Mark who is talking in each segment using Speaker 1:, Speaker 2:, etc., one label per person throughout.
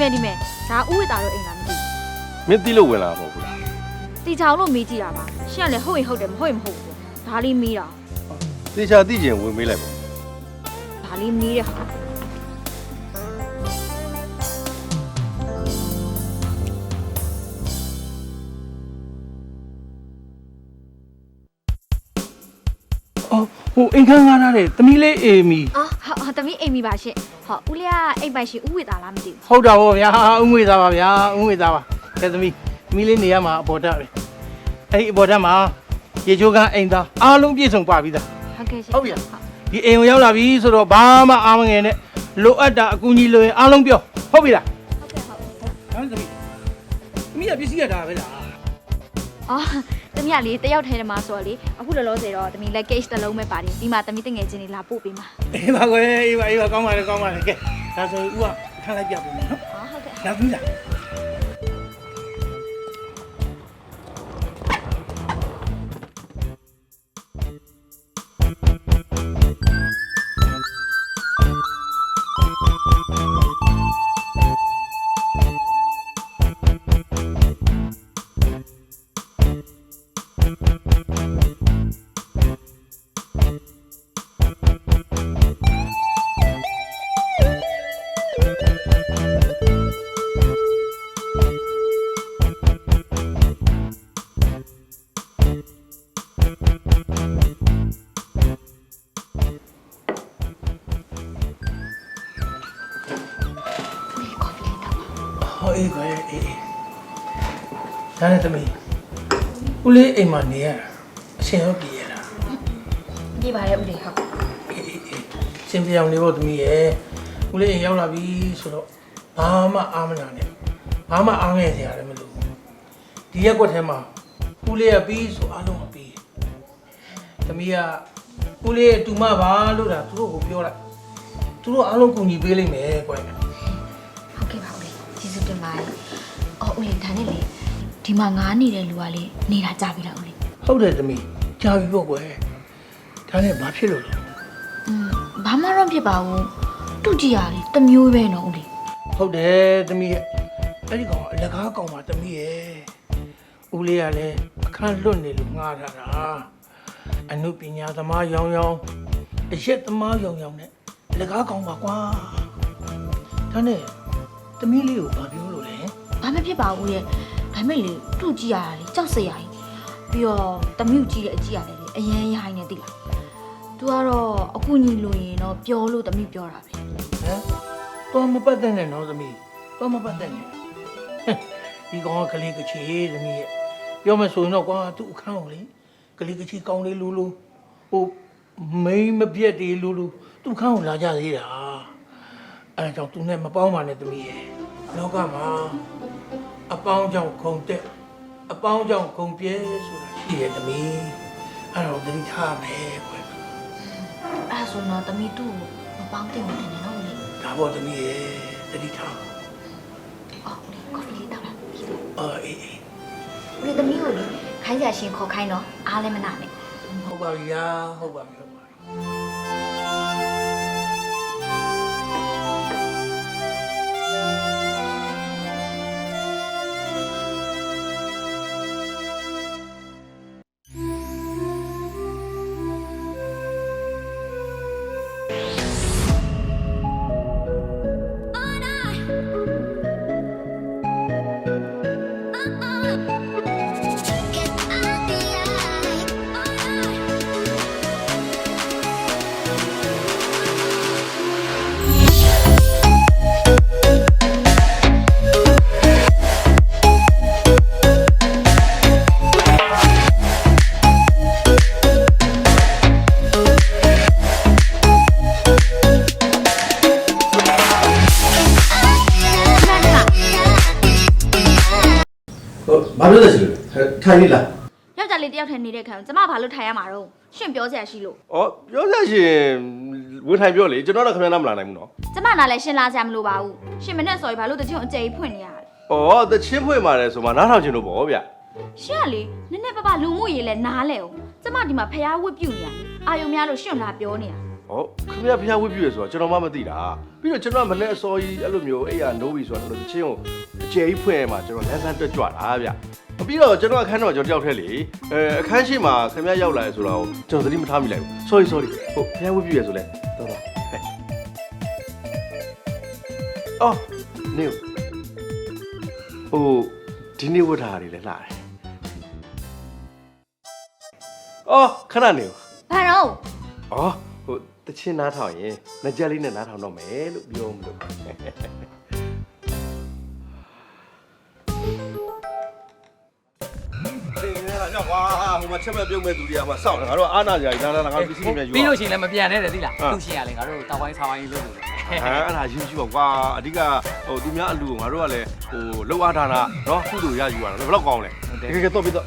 Speaker 1: မယ်ဒီမယ်ဒါဥဝိတာတော့အိမ်လာမသိ
Speaker 2: မင်းတီးလို့ဝင်လာမှာမဟုတ်ဘူးလား
Speaker 1: ဘူးတီချောင်လို့မေးကြည့်တာပါရှင့်ကလည်းဟုတ်ရင်ဟုတ်တယ်မဟုတ်ရင်မဟုတ်ဘူးဒါလေးမေးတာ
Speaker 2: တေချာတိကျင်ဝင်မေးလိုက်ပါ
Speaker 1: ဒါလေးမေးတဲ့ဟာ
Speaker 3: အော်ဟိုအိမ်ခန်းငားထားတယ်သမီးလေးအေမီ
Speaker 1: အော်ဟုတ်ဟုတ်တမီးအိမ်မိပါရှင့် ဟောဦးလေးကအိမ်ပိုင်ရှင်ဥဝိတာလားမသိဘူး
Speaker 3: ဟုတ်တာဗောဗျာဥငွေသားပါဗျာဥငွေသားပါကဲသမီးသမီးလေးနေရမှာအပေါ်တက်ပဲအဲ့ဒီအပေါ်တက်မှာရေချိုးကန်းအိမ်သားအားလုံးပြည့်စုံပါပြီသား
Speaker 1: ဟုတ်ကဲ့ရှင်
Speaker 3: ဟုတ်ပြီလား ဒီအိမ်ကိုရောက်လာပြီဆိုတော့ဘာမှအားမငယ်နဲ့လိုအပ်တာအကူအညီလိုရင်အားလုံးပြောဟုတ်ပြီလား
Speaker 1: ဟုတ်ကဲ့ဟုတ်
Speaker 3: ဟမ်သမီးသမီးကပစ္စည်းရတာပဲလား
Speaker 1: အော် တမီးကလေတယောက်ထဲမှာဆိုတော့လေအခုလောလောဆယ်တော့တမီးလက် case တစ်လုံးပဲပါတယ်ဒီမှာတမီးတငယ်ချင်းတွေလာပို့ပေးမှာ
Speaker 3: အေးပါကွယ်အေးပါအေးပါကောင်းပါလေကောင်းပါလေကဲဒါဆိုဦးကခန်းလိုက်ပြပေးမယ်နော်
Speaker 1: အော်ဟုတ်ကဲ့
Speaker 3: လာပြီလား ဒါနဲ့သမီးဦးလေးအိမ်မှာနေရတာအရှင်ရောပြည်ရတာ
Speaker 1: ပြပါတယ်ဦးလေးဟုတ်
Speaker 3: အေးအေးအေးစင်ပြောင်နေဖို့သမီးရဲ့ဦးလေးအိမ်ရောက်လာပြီဆိုတော့ဘာမှအားမနာနဲ့ဘာမှအားငယ်စရာလည်းမလိုဘူးဒီရက်ကွက်ထဲမှာဦးလေးကပြီးဆိုအားလုံးကပြီးသမီးကဦးလေးရဲ့တူမပါလို့ဒါသူတို့ကိုပြောလိုက်သူတို့အားလုံးကူညီပေးလိမ့်မယ်ကွယ်
Speaker 1: ဟုတ်ကဲ့ ဒီမှာငားနေတဲ့လူကလေနေတာကြပြီလားဦးလေး
Speaker 3: ဟုတ်တယ်သမီးကြာပြီပေါ့ကွယ်ဒါနဲ့ဘာဖြစ်လို့လဲ
Speaker 1: อืมဘာမှတော့ဖြစ်ပါဘူးတူကြည့်ရလေတစ်မျိုးပဲနော်ဦးလေး
Speaker 3: ဟုတ်တယ်သမီးရဲ့အဲ့ဒီကောင်ကအလကားကောင်ပါသမီးရဲ့ဦးလေးကလည်းအခန်းလွတ်နေလို့ငားထားတာအနုပညာသမားရောင်ရောင်အရက်သမားရောင်ရောင်နဲ့အလကားကောင်ပါကွာဒါနဲ့သမီးလေးကိုဘာပြောလို့လဲ
Speaker 1: ဘာမှဖြစ်ပါဘူးရဲ့ ဒါမဲ့လေတူကြည့်ရတာလေကြောက်စရာကြီးပြီးတော့တမျိုးကြည့်တဲ့အကြည့်ရတယ်လေအရန်ရိုင်းနေသိလားသူကတော့အခုညီလို့ရင်တော့ပြောလို့တမျိုးပြောတာပဲ
Speaker 3: ဟမ်တော့မပတ်သက်နဲ့နော်သမီးတော့မပတ်သက်နဲ့ဟဲ့ဒီကောင်ကကလေးကချေသမီးရဲ့ပြောမယ်ဆိုရင်တော့ကွာသူ့အခန်းကိုလေကလေးကချေကောင်းလေးလူလူဟိုမိန်းမပြက်တွေလူလူသူ့ခန်းကိုလာကြသေးတာအဲဒါကြောင့်သူနဲ့မပေါင်းပါနဲ့သမီးရဲ့လောကမှာ အပေါင်းကြောင့်ခုံတက်အပေါင်းကြောင့်ခုံပြဲဆိုတာရှိရဲ့သမီးအဲ့တော့သတိထားမယ်ကွယ်
Speaker 1: အဲ့ဒါဆိုတော့တမျိုးသူ့ကိုမပေါင်းတင်ဘူးတင်နေနော်ဦးလေး
Speaker 3: ဒါပေါ့သမီးရဲ့သတိထား
Speaker 1: အော်ဦးလေးကော်ဖီလေးတောက်လာပြီ
Speaker 3: အော်အေးအေး
Speaker 1: ဦးလေးတမျိုးကိုလေခိုင်းကြရှင်ခေါ်ခိုင်းတော့အားလည်းမနာနဲ့
Speaker 3: ဟုတ်ပါပြီယာဟုတ်ပါပြီဟုတ်ပါပြီ
Speaker 2: လို့ထိုင်
Speaker 1: ရမှာတော့ရှင်ပြောစရာရှိလို့
Speaker 2: ဩပြောရရှင်ဝင်ထိုင်ပြောလေကျွန်တော်တော့ခင်ဗျားနားမလာနိုင်ဘူးနော်
Speaker 1: ကျမနားလည်းရှင်လာစရာမလိုပါဘူးရှင်မနဲ့စော်ရီဘာလို့တချို့အကြိမ်ဖွင့်နေရလဲ
Speaker 2: ဩတချင်းဖွင့်ပါတယ်ဆိုမှနားထောင်ချင်လို့ပေါ့ဗျ
Speaker 1: ရှင်ကလေနည်းနည်းပပလူမှုရေးလဲနားလဲအောင်ကျမဒီမှာဖျားဝတ်ပြုတ်နေရအာယုံများလို့ရှင်လာပြောနေရ
Speaker 2: ဟောခင်ဗျာဖျားဝတ်ပြည့်ရဆိုတော့ကျွန်တော်မှမသိတာပြီးတော့ကျွန်တော်ကမလဲအစောကြီးအဲ့လိုမျိုးအဲ့ရနိုးပြီဆိုတော့ချင်းကိုအကျယ်ကြီးဖွင့်မှာကျွန်တော်လမ်းဆန်းတွက်ကြွတာဗျ ပြီးတော့ကျွန်တော်အခန်းတော့ကျွန်တော်တယောက်ထဲလေအဲအခန်းရှိမှာခင်ဗျာရောက်လာရဆိုတော့ကျွန်တော်သတိမထားမိလိုက်ဘူး sorry sorry ဟုတ်ဖျားဝတ်ပြည့်ရဆိုလဲတော့တော့ဟဲ့အော်နေဟိုဒီနေ့ဝတ်ထားရတယ်လေလာတယ်အော်ခဏနေဦး
Speaker 1: ဘာတော့။
Speaker 2: အော်ဟိုတချင်းနားထောင်ရင်ငကြက်လေးနဲ့နားထောင်တော့မယ်လို့ပြောမလို့ ကွာဟိုမှာချက်မဲ့ပြုတ်မဲ့သူတွေကမှစောင့်တယ်ငါတို့အာနာကြကြီးလာလာငါတို့ပစ္စည်းတွေယူ
Speaker 4: ပြီးလို့ရှိရင်လည်းမပြန်နဲ့တယ်သိလား
Speaker 2: ဟုတ်
Speaker 4: သူရှိရလေငါတို့တောက်ဝိုင်းဆောင်းဝိုင်းလုပ်လို့
Speaker 2: အဲအဲ့ဒါယူယူပါကွာအဓိကဟိုသူများအလူကိုငါတို့ကလည်းဟိုလောက်အားထားတာနော်ကုသိုလ်ရယူရတာဘယ်တော့ကောင်းလဲကဲကဲတော့ပြီးတော့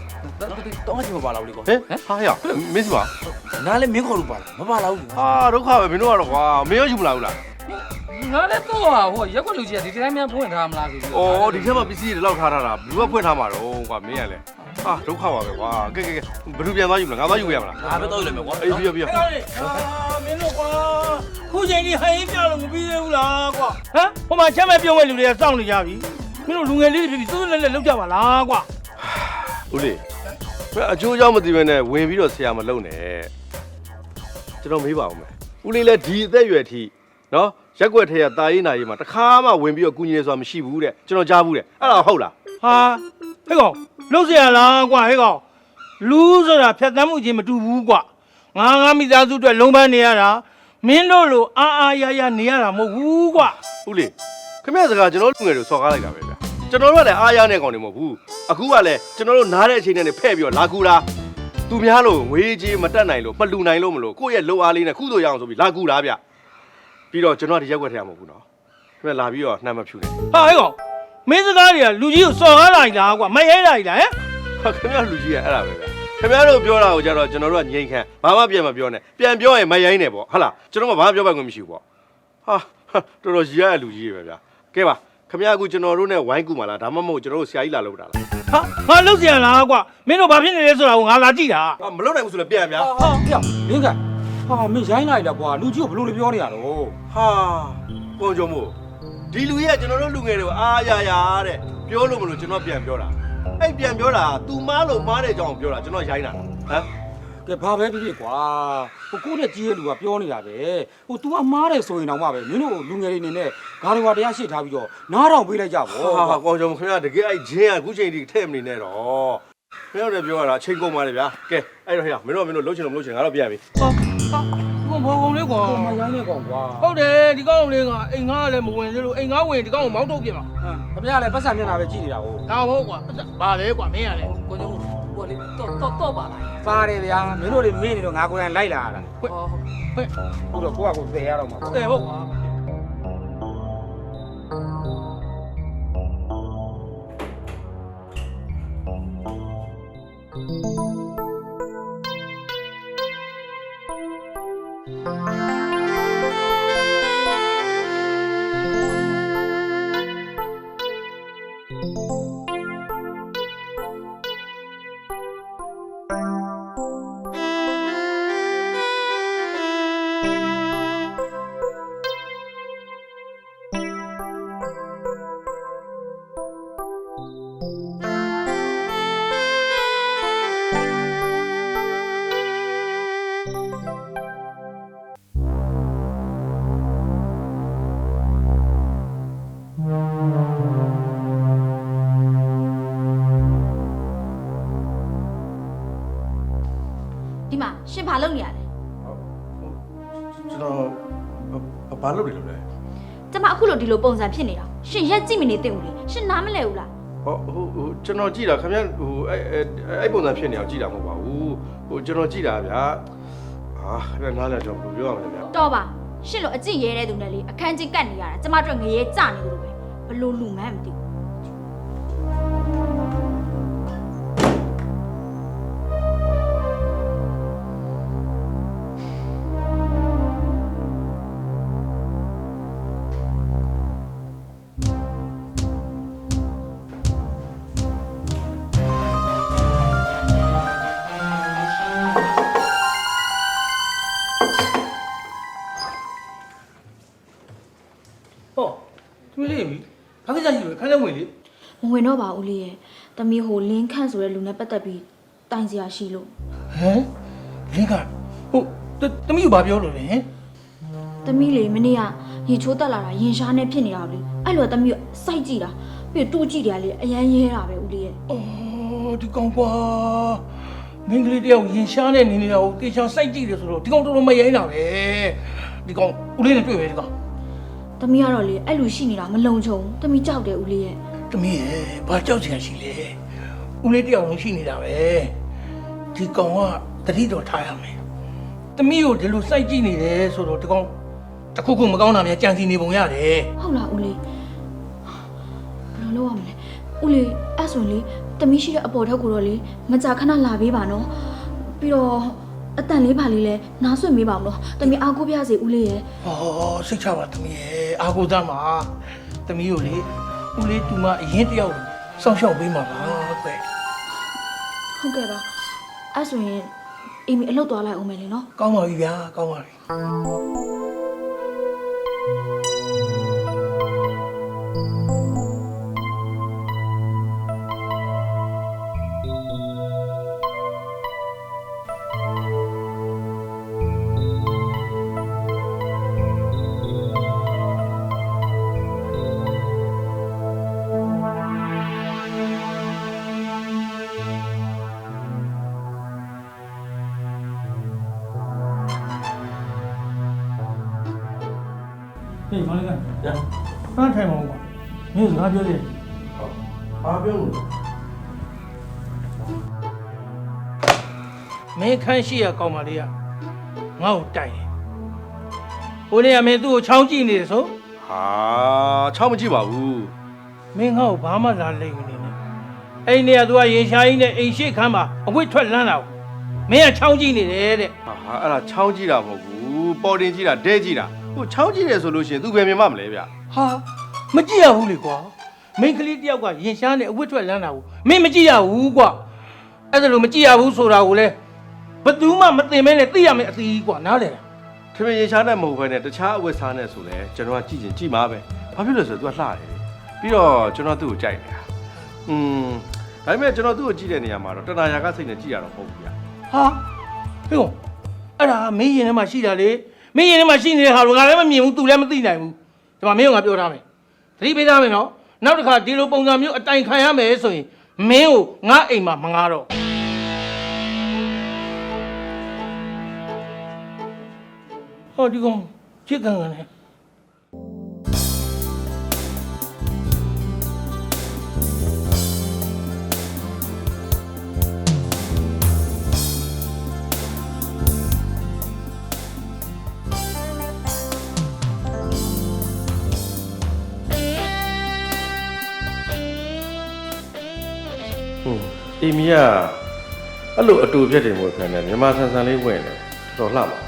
Speaker 5: တောင်းချင်မပါလားဦးလေးကွာ
Speaker 2: ဟင်ဟာရမင်းစီပါ
Speaker 5: နားလည်းမင်းခေါ်လို့ပါလားမပါလားဦး
Speaker 2: ဟာဒုက္ခပဲမင်းတို့ကတော့ကွာမင်းရောယူမလာဘူးလား
Speaker 4: ငါလည်းတော့ဟိုရက်ွက်လူကြီးကဒီတိုင်းများဖွင့်ထားမလားဆိုပြီး
Speaker 2: အော်ဒီထဲမှာပစ္စည်းတွေလောက်ထားထားတာဘယ်သူကဖွင့်ထားမှာတော့ကွာမင်းရလဲ ဟာဒုက္ခပါပဲကွာကဲကဲကဲဘယ်သူပြန်သွားယူမလားငါသွားယူရမလား
Speaker 5: ငါပဲတော့ရမယ်ကွာ
Speaker 2: အေးပြပြ
Speaker 3: အဲ့ကောင်လေးအာမင်းတို့ကွာခုချိန်ကြီးဟိုင်းပြလို့မပြီးသေးဘူးလားကွာဟမ်ဟိုမှာချက်မဲ့ပြုံးမဲ့လူတွေကစောင့်နေကြပြီမင်းတို့လူငယ်လေးတွေဖြစ်ပြီးသွတ်လက်လက်လောက်ကြပါလားကွာ
Speaker 2: ဦးလေးဘယ်အကျိုးအကြောင်းမသိဘဲနဲ့ဝင်ပြီးတော့ဆရာမလုံနဲ့ကျွန်တော်မေးပါဦးမယ်ဦးလေးလည်းဒီအသက်အရွယ်ထိနော်ရက်ွက်ထဲကတာရေးနာရေးမှာတစ်ခါမှဝင်ပြီးတော့ကုညီနေဆိုတာမရှိဘူးတဲ့ကျွန်တော်ကြားဘူးတဲ့အဲ့ဒါဟုတ်လား
Speaker 3: ဟာဟဲ့ကောင် လှုပ်เสียလားကွာဟဲ့ကောင်လူဆိုတာဖြတ်တမ်းမှုချင်းမတူဘူးကွာငါငါမိသားစုအတွက်လုံးပန်းနေရတာမင်းတို့လိုအာအာရရနေရတာမဟုတ်ဘူးကွာ
Speaker 2: ဦးလေးခင်ဗျားစကားကျွန်တော်လူငယ်တွေစော်ကားလိုက်တာပဲဗျာကျွန်တော်တို့ကလည်းအားရတဲ့ကောင်တွေမဟုတ်ဘူးအခုကလည်းကျွန်တော်တို့နားတဲ့အချိန်နဲ့ဖဲ့ပြီးတော့လာကူတာသူများလို့ငွေကြီးမတက်နိုင်လို့မလူနိုင်လို့မလို့ကိုယ့်ရဲ့လုံအားလေးနဲ့ကုသိုလ်ရအောင်ဆိုပြီးလာကူတာဗျပြီးတော့ကျွန်တော်ဒီရက်ွက်ထဲမှာမဟုတ်ဘူးနော်ခင်ဗျားလာပြီးတော့နှမ်းမဖြူနဲ့
Speaker 3: ဟာဟဲ့ကောင် မင်းစကားတွေကလူကြီးကိုစော်ကားလာကြီးလားကွာမရဲလာကြီးလားဟဲ့
Speaker 2: ဟာခင်ဗျားလူကြီးကအဲ့ဒါပဲဗျာခင်ဗျားတို့ပြောတာကိုကြတော့ကျွန်တော်တို့ကငြိမ်ခံဘာမှပြန်မပြောနဲ့ပြန်ပြောရင်မရိုင်းနဲ့ပေါ့ဟုတ်လားကျွန်တော်ကဘာမှပြောပိုင်ခွင့်မရှိဘူးပေါ့ဟာဟာတော်တော်ကြီးရတဲ့လူကြီးပဲဗျာကဲပါခင်ဗျားအခုကျွန်တော်တို့နဲ့ဝိုင်းကူမှာလားဒါမှမဟုတ်ကျွန်တော်တို့ဆရာကြီးလာလို့တာလား
Speaker 3: ဟာငါလုတ်ကြံလားကွာမင်းတို့ဘာဖြစ်နေလဲဆိုတာကိုငါလာကြည့်တာ
Speaker 2: ဟာမလုပ်နိုင်ဘူးဆိုလ
Speaker 5: ည်းပြန်ဗျာဟာပြလင်းကဟာမင်းရိုင်းလိုက်တာကွာလူကြီးကိုဘယ်လိုလဲပြောနေရတော့
Speaker 2: ဟာပုံကြုံမို့ ဒီလူကြီးကကျွန်တော်တို့လူငယ်တွေကိုအားရရတဲ့ပြောလို့မလို့ကျွန်တော်ပြန်ပြောတာအဲ့ပြန်ပြောတာ तू မားလို့မားတဲ့အကြောင်းကိုပြောတာကျွန်တော်ရိုင်းတာဟမ်
Speaker 5: ကဲဘာပဲဖြစ်ဖြစ်ကွာဟိုကိုနဲ့ကြီးရဲ့လူကပြောနေတာပဲဟို तू အမားတယ်ဆိုရင်တော့မှပဲမင်းတို့လူငယ်တွေနေနဲ့ဂါရီဝါတရားရှိထားပြီးတော့နားထောင်ပေးလိုက်ကြဗော
Speaker 2: ဟာဟာကောင်းကြောင်ခင်ဗျာတကယ်အဲ့ဂျင်းကအခုချိန်ထိထဲ့မနေနဲ့တော့ခင်ဗျားတို့ပြောရတာအချိန်ကုန်ပါလေဗျာကဲအဲ့တော့ဟဲ့မင်းတို့ကမင်းတို့လှုပ်ချင်လို့မလှုပ်ချင်ငါတော့ပြန်ပြီ
Speaker 3: ဟာဟာ ဘုံဘုံလေးကွာ
Speaker 5: ဟိုမရိုင်းနဲ့ကောင်ကွာ
Speaker 3: ဟုတ်တယ်ဒီကောင်လေးကအိမ်ငါကလည်းမဝင်သေးလို့အိမ်ငါဝင်ဒီကောင်ကိုမောင်းထုတ်ပြပါ
Speaker 5: ဟမ်ခင်ဗျားလည်းပတ်စံမျက်နှာပဲကြည့်နေတာဟုတ်
Speaker 3: ဒါဟုတ်ကွာဘာလဲကွာမင်းရလဲ
Speaker 4: ကိုကျုံဟိုလေတော့တော့တော့ပါလား
Speaker 5: ပါတယ်ဗျာမင်းတို့တွေမင်းနေတော့ငါကိုယ်တိုင်လိုက်လာတာ
Speaker 3: ဟဲ့ဟဲ့
Speaker 5: ခုတော့ကိုကကိုသေရတော့မှာ
Speaker 3: တဲ့ဟုတ်ကွာ
Speaker 1: ဒီ လိုဒီလိုပုံစံဖြစ်နေတာရှင်ရက်ကြည့်မနေသင့်ဘူးလေရှင်နားမလဲဘူးလား
Speaker 2: ဟောဟိုဟိုကျွန်တော်ကြည့်တာခင်ဗျာဟိုအဲ့အဲ့အဲ့ပုံစံဖြစ်နေအောင်ကြည့်တာမဟုတ်ပါဘူးဟိုကျွန်တော်ကြည့်တာဗျာအာခင်ဗျာနားလည်ကျွန်တော်ဘယ်လိုပြောရမလဲဗျာ
Speaker 1: တော်ပါရှင်လိုအကြည့်ရဲတဲ့သူနဲ့လေအခန်းချင်းကတ်နေရတာကျမတို့ငရဲကြနေလို့ပဲဘလို့လူမှန်းမသိဘူး ဝင်တော့ပါဦးလေးရဲ့တမီဟိုလင်းခန့်ဆိုတဲ့လူနဲ့ပတ်သက်ပြီးတိုင်စရာရှိလို့
Speaker 3: ဟမ်လင်းကဟုတ်တမီးကဘာပြောလို့လဲဟမ်
Speaker 1: တမီလေမနေ့ကရေချိုးတက်လာတာရင်ရှားနဲ့ဖြစ်နေတာလေအဲ့လိုတမီစိုက်ကြည့်တာပြီးတော့တူးကြည့်တယ်လေအရန်ရဲတာပဲဦးလေးရဲ့
Speaker 3: အော်ဒီကောင်ကွာမင်းကလေးတယောက်ရင်ရှားနေနေနေတာကိုတေချာစိုက်ကြည့်တယ်ဆိုတော့ဒီကောင်တော်တော်မရိုင်းတာပဲဒီကောင်ဦးလေးနဲ့တွေ့ပဲဒီကောင်
Speaker 1: တမီကတော့လေအဲ့လိုရှိနေတာမလုံခြုံဘူးတမီကြောက်တယ်ဦးလေးရဲ့
Speaker 3: တမီးရဲ့ဘာကြောက်ချင်ရှိလဲဦးလေးတယောက်လုံးရှိနေတာပဲဒီကောင်ကတတိတော်ထားရမယ်တမီးကိုဒီလိုစိုက်ကြည့်နေတယ်ဆိုတော့ဒီကောင်တစ်ခုခုမကောင်းတာများကြံစီနေပုံရတယ်
Speaker 1: ဟုတ်လားဦးလေးဘယ်လိုလုပ်ရမလဲဦးလေးအဲ့ဆိုရင်လေတမီရှိတဲ့အပေါ်ထက်ကိုတော့လေမကြာခဏလာပေးပါနော်ပြီးတော့အတန်လေးပါလေးလဲနားဆွင့်ပေးပါမလို့တမီအားကိုပြစေဦးလေးရဲ့။
Speaker 3: အော်စိတ်ချပါသမီးရဲ့အာကိုသားမှာသမီးကိုလေ ဦးလေးတူမအရင်တယောက်စောင့်ရှောက်ပေးမှာပါကွယ်
Speaker 1: ဟုတ်ကဲ့ပါအဲ့ဆိုရင်အိမ်မီအလုပ်သွားလိုက်အောင်မယ်လေနော်။
Speaker 3: ကောင်းပါပြီဗျာကောင်းပါပြီ။ လေးက။ကြာ။ဘာထိုင်မအောင်ကွာ။မင်းစကားပြောသေးတယ်
Speaker 2: ဘာပြောလို့။
Speaker 3: မင်းခန်းရှိရကောင်းပါလေကငါ့ကိုတိုင်တယ်။ဟိုနေ့ကမင်းသူ့ကိုချောင်းကြည့်နေတယ်ဆို
Speaker 2: ဟာချောင်းမကြည့်ပါဘူး
Speaker 3: မင်းငါ့ကိုဘာမှလာလိမ့်မနေနဲ့။အဲ့ဒီနေရာသူကရေရှားကြီးနဲ့အိမ်ရှိခန်းမှာအဝတ်ထွက်လန်းလာကိုမင်းကချောင်းကြည့်နေတယ်တဲ့
Speaker 2: ဟာဟာအဲ့ဒါချောင်းကြည့်တာမဟုတ်ဘူးပေါ်တင်ကြည့်တာဒဲကြည့်တာ ဟိုချောင်းကြည့်တယ်ဆိုလို့ရှိရင်သူပဲမြင်မမလဲဗျ
Speaker 3: ဟာမကြည့်ရဘူးလေကွာမိန်းကလေးတယောက်ကရင်ရှားနေအဝတ်ထွက်လန်းတာကိုမင်းမကြည့်ရဘူးကွာအဲ့ဒါလိုမကြည့်ရဘူးဆိုတာကိုလေဘယ်သူမှမသိမဲနဲ့သိရမယ်အသီးကွာနားလေလား
Speaker 2: ခင်ဗျရေရှားနဲ့မဟုတ်ဘဲနဲ့တခြားအဝတ်စားနဲ့ဆိုလဲကျွန်တော်ကကြည့်ချင်းကြည့်မှာပဲဘာဖြစ်လို့လဲဆိုတော့ तू ကလှတယ်ပြီးတော့ကျွန်တော်သူ့ကိုကြိုက်နေတာอืมဒါပေမဲ့ကျွန်တော်သူ့ကိုကြည့်တဲ့နေရာမှာတော့တဏှာရာကစိတ်နဲ့ကြည့်ရတော့မဟုတ်ဘူးဗျ
Speaker 3: ဟာဟေ့ကောင်အဲ့ဒါမင်းရင်ထဲမှာရှိတာလေ မင်းရင်ထဲမှာရှိနေတဲ့ဟာတော့ငါလည်းမမြင်ဘူး तू လည်းမသိနိုင်ဘူးဒီမှာမင်းကငါပြောထားမယ်သတိပေးထားမယ်နော်နောက်တစ်ခါဒီလိုပုံစံမျိုးအတိုင်ခံရမယ်ဆိုရင်မင်းကိုငါအိမ်မှာမငားတော့ဟောဒီကောင်ချစ်ကန်ကန်နဲ့
Speaker 2: ဟုတ်အေမီကအဲ့လိုအတူပြက်တယ်မဟုတ်ခင်ဗျမြန်မာဆန်ဆန်လေးဝင်တယ်တော်လှပါ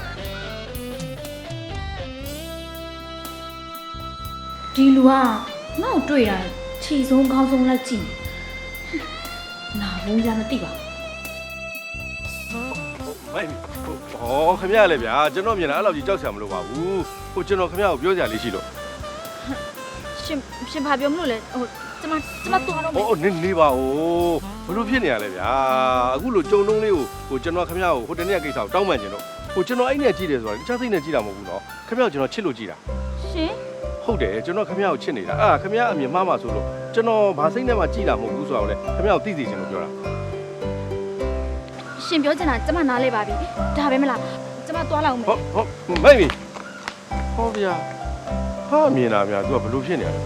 Speaker 1: ဒီလူကငါ့ကိုတွေ့တာခြေဆုံးခေါင်းဆုံးလိုက်ကြည့်နာဘူးရမသိပါဘူး
Speaker 2: မိုက်ပြီဟောခင်ဗျားလည်းဗျာကျွန်တော်မြင်တာအဲ့လိုကြီးကြောက်စရာမလိုပါဘူးဟိုကျွန်တော်ခင်ဗျားကိုပြောစရာလေးရှိလို့
Speaker 1: ရှင်ရှင်ဘာပြောမလို့လဲဟိုကျမကျမသွားတော့မယ်
Speaker 2: ဟောနေနေပါဦး ဘလို့ဖြစ်နေရလဲဗျာအခုလိုကြုံတုံးလေးကိုဟိုကျွန်တော်ခမရကိုဟိုတနေ့ကကိစ္စကိုတောင်းပန်ကျင်တော့ဟိုကျွန်တော်အဲ့နဲ့ကြည့်တယ်ဆိုတာတခြားစိတ်နဲ့ကြည့်တာမဟုတ်ဘူးနော်ခမရကိုကျွန်တော်ချစ်လို့ကြည့်တာ
Speaker 1: ရှင်
Speaker 2: ဟုတ်တယ်ကျွန်တော်ခမရကိုချစ်နေတာအာခမရအမြင်မှားမှဆိုလို့ကျွန်တော်ဗာစိတ်နဲ့မှကြည့်တာမဟုတ်ဘူးဆိုတော့လေခမရကိုသိစေချင်လို့ပြောတာ
Speaker 1: ရှင်ပြောချင်တာကျမနားလဲပါပြီဒါပဲမလားကျမသွားလောက်မယ်
Speaker 2: ဟုတ်ဟုတ်မိုက်ပြီဟောဗျာဟာမြင်တာဗျာ तू ကဘလို့ဖြစ်နေရလဲ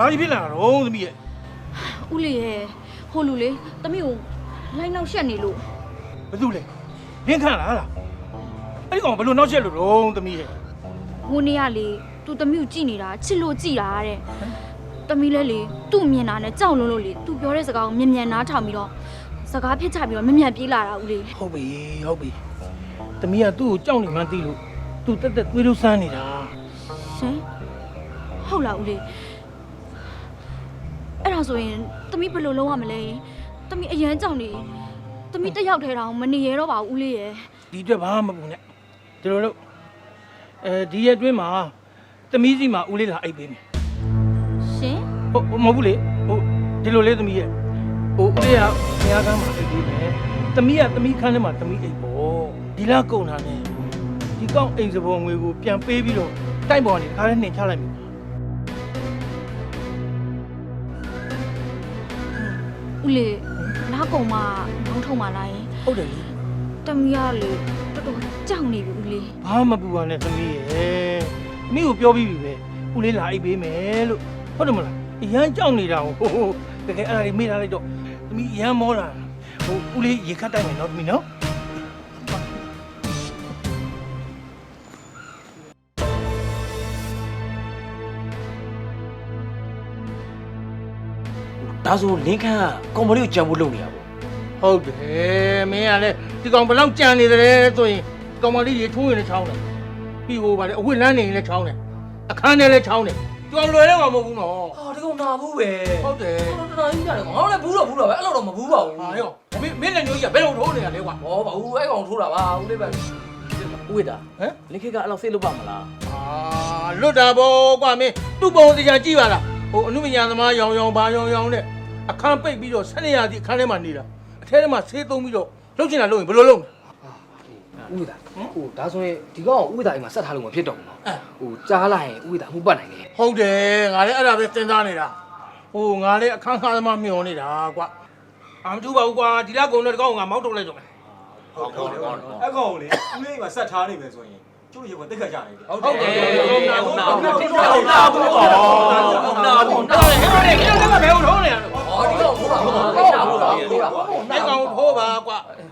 Speaker 3: တော်လည်းပြေးလာတာဘာကြီးဖြစ်လာတာတော့သမီးရဲ့
Speaker 1: ဦးလေးရဲ့ဟိုလူလေတမီးကိုလိုက်နောက်ရှက်နေလို့
Speaker 3: ဘာလို့လဲလင်းခန့်လားလားအဲ့ဒီကောင်ဘယ်လိုနောက်ချက်လို့တော့သမီးရဲ့
Speaker 1: ဟဟိုနေ့ကလေသူတမီးကိုကြည့်နေတာချစ်လို့ကြည့်တာတဲ့တမီးလဲလေသူ့မြင်တာနဲ့ကြောက်လို့လို့လေသူပြောတဲ့စကားကိုမြင်မြန်နားထောင်ပြီးတော့စကားဖြစ်ချပြီးတော့မြင်မြန်ပြေးလာတာဦးလေး
Speaker 3: ဟုတ်ပြီဟုတ်ပြီတမီးကသူ့ကိုကြောက်နေမှန်းသိလို့သူတက်တက်သွေးလို့စမ်းနေတာ
Speaker 1: ရှင်ဟုတ်လားဦးလေး အဲ့ဒါဆိုရင်တမီးဘယ်လိုလုပ်ရမလဲတမီးအရန်ကြောက်နေတမီးတစ်ယောက်ထဲတောင်မနေရတော့ပါဘူးဦးလေးရဲ့
Speaker 3: ဒီအတွက်ဘာမှမပူနဲ့ဒီလိုလို့အဲဒီရက်အတွင်းမှာတမီးစီမှာဦးလေးလာအိတ်ပေးမယ်
Speaker 1: ရှင်
Speaker 3: ဟုတ်ဟုတ်မဟုတ်ဘူးလေဟိုဒီလိုလေးတမီးရဲ့ဟိုဦးလေးကဘုရားကမ်းမှာအိတ်ပေးမယ်တမီးကတမီးခန်းထဲမှာတမီးအိတ်ပေါ့ဒီလားကုန်တာနဲ့ဒီကောက်အိမ်စပေါ်ငွေကိုပြန်ပေးပြီးတော့တိုက်ပေါ်ကနေခါးနဲ့နှင်ချလိုက်ပြီ
Speaker 1: ဦးလေးနောက်ကုံမှနောင်းထုံမှလာရင်
Speaker 3: ဟုတ်တယ်လေ
Speaker 1: တမီးကလေတော်တော်ကြောက်နေပြီဦးလေး
Speaker 3: ဘာမှမပူပါနဲ့သမီးရဲ့မိကိုပြောပြီးပြီပဲဦးလေးလာအိတ်ပေးမယ်လို့ဟုတ်တယ်မလားအရန်ကြောက်နေတာဟိုဟိုတကယ်အဲ့ဒါလေးမေ့ထားလိုက်တော့သမီးအရန်မောတာဟိုဦးလေးရေခတ်တိုက်မယ်နော်သမီးနော်
Speaker 6: ဒါဆိုလင်းခန်းကကောင်မလေးကိုကြံဖို့လုပ်နေတာပေါ့
Speaker 3: ဟုတ်တယ်မင်းကလည်းဒီကောင်ဘယ်လောက်ကြံနေတယ်ဆိုရင်ကောင်မလေးရေထိုးရင်လည်းချောင်းတယ်ပြီးဟိုပါလေအဝတ်လန်းနေရင်လည်းချောင်းတယ်အခန်းထဲလည်းချောင်းတယ်ကျွမ်းလွယ်တော့မဟုတ်ဘူးနော်
Speaker 6: ဟာဒီကောင်နာဘူးပဲ
Speaker 3: ဟုတ်တယ်
Speaker 6: တော်တော်ကြီးရတယ်ငါတို့လည်းဘူးတော့ဘူးတော့ပဲအဲ့လိုတော့မဘူးပါဘူး
Speaker 3: ဟာရောမင်းမင်းလည်းညိုကြီးကဘယ်လိုထိုးနေရလဲကွာ
Speaker 6: ဟောပါဘူးအဲ့ကောင်ထိုးတာပါဦးလေးပဲဦးဝိတာ
Speaker 3: ဟမ်
Speaker 6: လင်းခက်ကအဲ့လောက်စိတ်လုပ်ပါမလား
Speaker 3: အာလွတ်တာပေါ့ကွာမင်းသူ့ပုံတရားကြည့်ပါလား ဟိုအနုပညာသမားရောင်ရောင်ဘာရောင်ရောင်နဲ့အခန်းပိတ်ပြီးတော့ဆနေရသည့်အခန်းထဲမှာနေတာအထဲထဲမှာဆေးသုံးပြီးတော့လှုပ်ချင်တာလှုပ်ရင်ဘယ်လိုလုပ်လဲ
Speaker 7: ဥဝိတာဟိုဒါဆိုရင်ဒီကောင်ကဥဝိတာအိမ်မှာဆက်ထားလို့မဖြစ်တော့ဘူးနော်ဟိုကြားလိုက်ရင်ဥဝိတာမှုပတ်နိုင်တယ်
Speaker 3: ဟုတ်တယ်ငါလည်းအဲ့ဒါပဲစဉ်းစားနေတာဟိုငါလည်းအခန်းခါသမားမျောနေတာကွာအာမတူပါဘူးကွာဒီလောက်ကုန်တော့ဒီကောင်ကငါမောက်ထုတ်လိုက်တော့မယ်
Speaker 5: အကောင်ကိုလေဦးလေးကဆက်ထားနေမယ်ဆိုရင် ကျို့ရေကတိတ်ခတ်ကြနေတယ်
Speaker 6: ဟုတ်တယ်
Speaker 3: ဟုတ်တယ်
Speaker 6: ဟုတ်နာဘူး
Speaker 3: ဟုတ်
Speaker 6: နာ
Speaker 3: တယ်
Speaker 6: ဘူးနာဘူးဟုတ်နာဘူး
Speaker 3: တော်တယ်ဟဲ့ဟဲ့ဟဲ့ဘယ်လိုထိုးနေရလဲ
Speaker 6: ဟောဒီကောင်ထိုးတာဟုတ်နာဘူးလားထိုးတာ
Speaker 3: အဲ့ကောင်ထိုးပါကွာ
Speaker 6: မ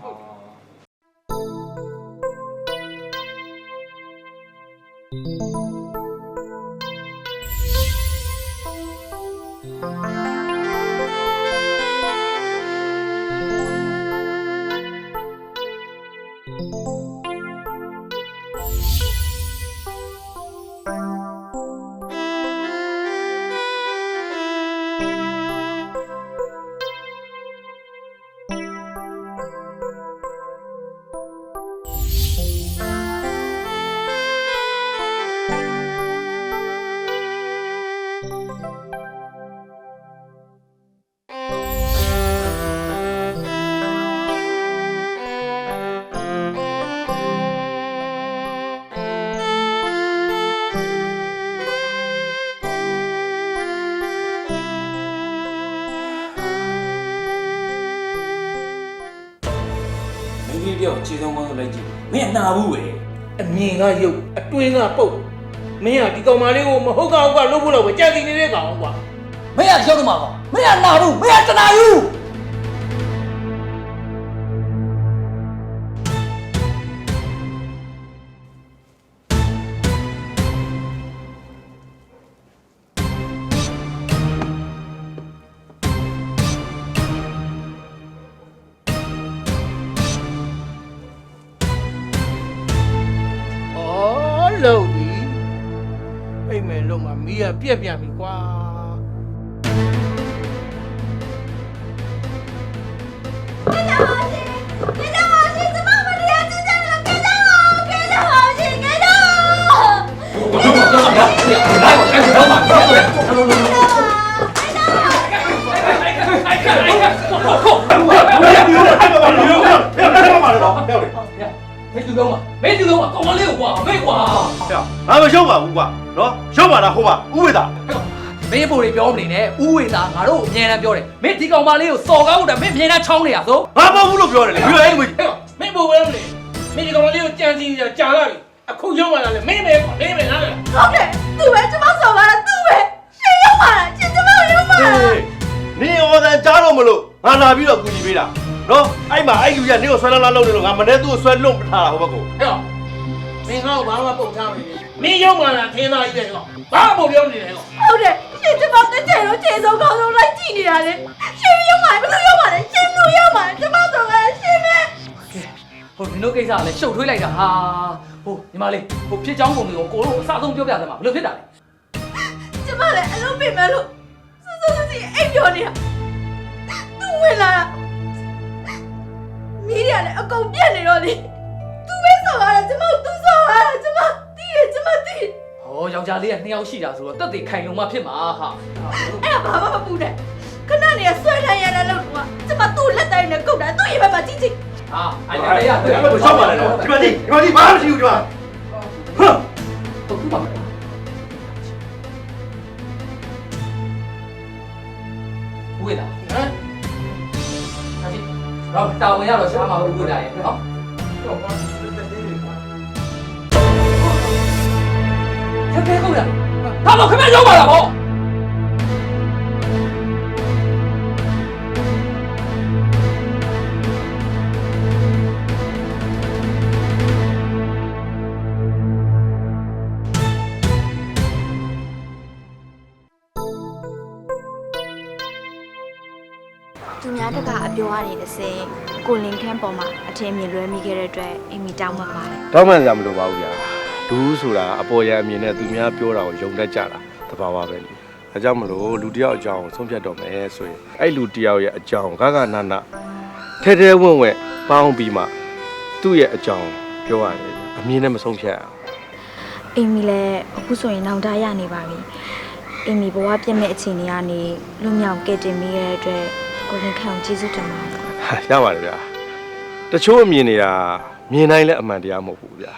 Speaker 6: နာဘူးပဲ
Speaker 3: အမြင်ကရုပ်အတွင်းကပုတ်မင်းကဒီကောင်မလေးကိုမဟုတ်ကောက်ကလှုပ်ဖို့တော့ပဲကြံစီနေတဲ့ကောင်ကွာ
Speaker 6: မင်းကရောက်တော့မှာပါမင်းကနာဘူးမင်းကတနာယူ
Speaker 3: မ်မယ်လုံးမှာမီးကပြက်ပြန်ပြီကွာ
Speaker 6: မင်းသူကောင်းပါမင်းသူကောင်းပါကောင်မလေးကိုကွာမေ့ကွာ
Speaker 2: ငါမရှုံးပါဘူးကွာ နော်ရှုံးပါလားဟုတ်ပါဥဝေတာ
Speaker 6: မင်းပိုတွေပြောမနေနဲ့ဥဝေသာငါတို့အမြဲတမ်းပြောတယ်မင်းဒီကောင်မလေးကိုစော်ကားဖို့တမင်းအမြဲတမ်းချောင်းနေတာဆို
Speaker 2: ငါမဟုတ်ဘူးလို့ပြောတယ်လေပြီးတော့အဲ့လို
Speaker 3: ဟဲ့မင်းဘိုးဝဲမလဲမင်းဒီကောင်မလေးကိုကြံစီနေတာကြာလာပြီအခုရောက်လာတယ်မင်းပဲကွာမင်းပဲနားလေ
Speaker 1: ဟုတ်တယ်သူပဲကျမဆော်ကားတာသူပဲရှင်ရောက်ပါလားရှင်ကျမရောက်ပါလား
Speaker 2: နင်းအော်တန်ကြားတော့မလို့ငါလာပြီးတော့ကူညီပေးတာနော်အဲ့မှာအဲ့လူကြီးကနင်းကိုဆွဲလာလာလုပ်နေလို့ငါမနေ့သူ့ကိုဆွဲလွတ်မထားတာဟိုဘက်ကို
Speaker 3: ဟဲ့မင်းဟောဘာမှပုတ်ထားမယ် မင်းရောက်မှလားထင်းသားကြီးတဲ့ကောင်ဘာမှမပြောနေတယ်ကောင်
Speaker 1: ဟုတ်တယ်ရှင်ကျမတက်ချင်လို့ခြေဆုံးကောင်းဆုံးလိုက်ကြည့်နေတာလေရှင်ရုံးပါဘယ်လိုရုံးပါလဲရှင်လူရုံးပါကျမဆိုကရှင်မဲ
Speaker 6: ဟိုဒီလိုကိစ္စကလည်းရှုပ်ထွေးလိုက်တာဟာဟိုညီမလေးဟိုဖြစ်ချောင်းကုန်တွေကိုကိုတို့အစားဆုံးပြောပြသမှာဘယ်လိုဖြစ်တာလဲ
Speaker 1: ကျမလည်းအလုပ်ပြင်မယ်လို့စစစစီအိပ်ပြောနေတာသူဝင်လာတာမီးရလည်းအကုန်ပြက်နေတော့လေ
Speaker 6: ဟောယောက်ျားလေးကနှစ်ယောက်ရှိတာဆိုတော့တက်သေးခိုင်လုံမှဖြစ်မှာဟာ
Speaker 1: အဲ့ဒါဘာမှမပူနဲ့ခဏနေဆွဲထိုင်ရတဲ့လို့ကကျမသူ့လက်တိုင်းနဲ့ကုတ်တာသူ့ရင်ဘက်မှာကြည့်ကြည့်
Speaker 6: ဟာအဲ့ဒါလေးရတွေ့
Speaker 2: ဟိုရှောက်ပါလေနော်ဒီမှာဒီဒီမှာဒီဘာမှမရှိဘူးဒီမှာဟမ်
Speaker 6: တော့ခုပါမယ်ဝေးတာ
Speaker 3: ဟမ်
Speaker 6: ဟာဒီတော့တာဝန်ရတော့ရှားမှာဝေးတာရဲ့နော် ခက်ခဲကုန်လားဒါတော့ခမရောက်ပါလားဗော
Speaker 1: သူများတကအပြောရနေတစ်စင်ကိုလင်ခန်းပေါ်မှာအထင်မြင်လွဲမိခဲ့တဲ့အတွက်အင်မီတောင်းမှပါတယ်
Speaker 2: တောင်းမှန်ကြမလို့ပါဘူးဗျာ ဒူးဆိုတာအပေါ်ရအမြင်နဲ့သူများပြောတာကိုယုံတတ်ကြတာတဘာဝပဲလေဒါကြောင့်မလို့လူတစ်ယောက်အကြောင်းဆုံးဖြတ်တော့မယ်ဆိုရင်အဲ့လူတစ်ယောက်ရဲ့အကြောင်းဂဂနာနာထဲထဲဝင့်ဝင့်ပေါင်းပြီးမှသူ့ရဲ့အကြောင်းပြောရတယ်အမြင်နဲ့မဆုံးဖြတ်အောင်
Speaker 1: အင်မီလည်းအခုဆိုရင်နောင်တရနေပါပြီအင်မီဘဝပြည့်မဲ့အခြေအနေကနေလွတ်မြောက်ကယ်တင်မိရတဲ့အတွက်ကိုလင်ခန်းကိုကျေးဇူးတင်ပါတယ်
Speaker 2: ဟာရပါတယ်ဗျာတချို့အမြင်နေတာမြင်နိုင်လဲအမှန်တရားမဟုတ်ဘူးဗျာ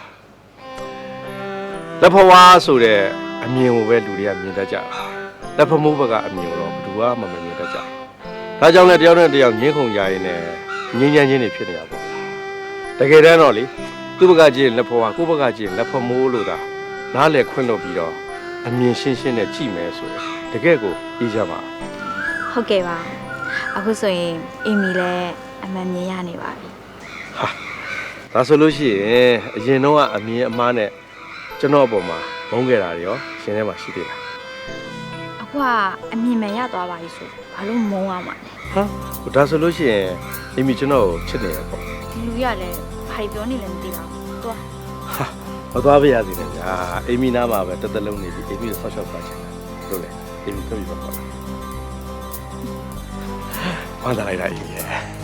Speaker 2: လက်ဖဝါဆိုတဲ့အမြင်ကိုပဲလူတွေကမြင်တတ်ကြတာလက်ဖမိုးဘက်ကအမြင်ကိုတော့ဘယ်သူမှမမြင်တတ်ကြဘူးဒါကြောင့်လဲတယောက်နဲ့တယောက်ငင်းခုန်ကြရင်လည်းငင်းချမ်းချင်းတွေဖြစ်နေရပါဘူးတကယ်တမ်းတော့လေသူ့ဘက်ကကြည့်ရင်လက်ဖဝါကိုယ့်ဘက်ကကြည့်ရင်လက်ဖမိုးလို့သာနားလေခွင့်လို့ပြီးတော့အမြင်ရှင်းရှင်းနဲ့ကြည့်မယ်ဆိုရင်တကယ်ကိုအေးကြပါ
Speaker 1: ဟုတ်ကဲ့ပါအခုဆိုရင်အင်မီလည်းအမှန်မြင်ရနေပါပြီ
Speaker 2: ဒါဆိုလို့ရှိရင်အရင်တော့ကအမြင်အမှားနဲ့ ကျွန်တော်အပေါ်မှာမုန်းခဲ့တာတွေရောရှင်ထဲမှာရှိသေးလား
Speaker 1: အခုကအမြင်မှန်ရသွားပါပြီဆိုဘာလို့မုန်းရမှာလဲ
Speaker 2: ဟမ်ဟိုဒါဆိုလို့ရှိရင်အမီကျွန်တော်ကိုချစ်နေရပေါ့
Speaker 1: ဒီလူရလည်းဘာတွေပြောနေလဲမသိပါဘူးသွား
Speaker 2: မသွားပါရစေနဲ့ဗျာအမီနားမှာပဲတစ်သက်လုံးနေပြီးအမီကိုဆောက်ရှောက်သွားချင်တာဟုတ်လေအမီပြပြီပါပေါ့ဝမ်းသာလိုက်တာအမီရဲ့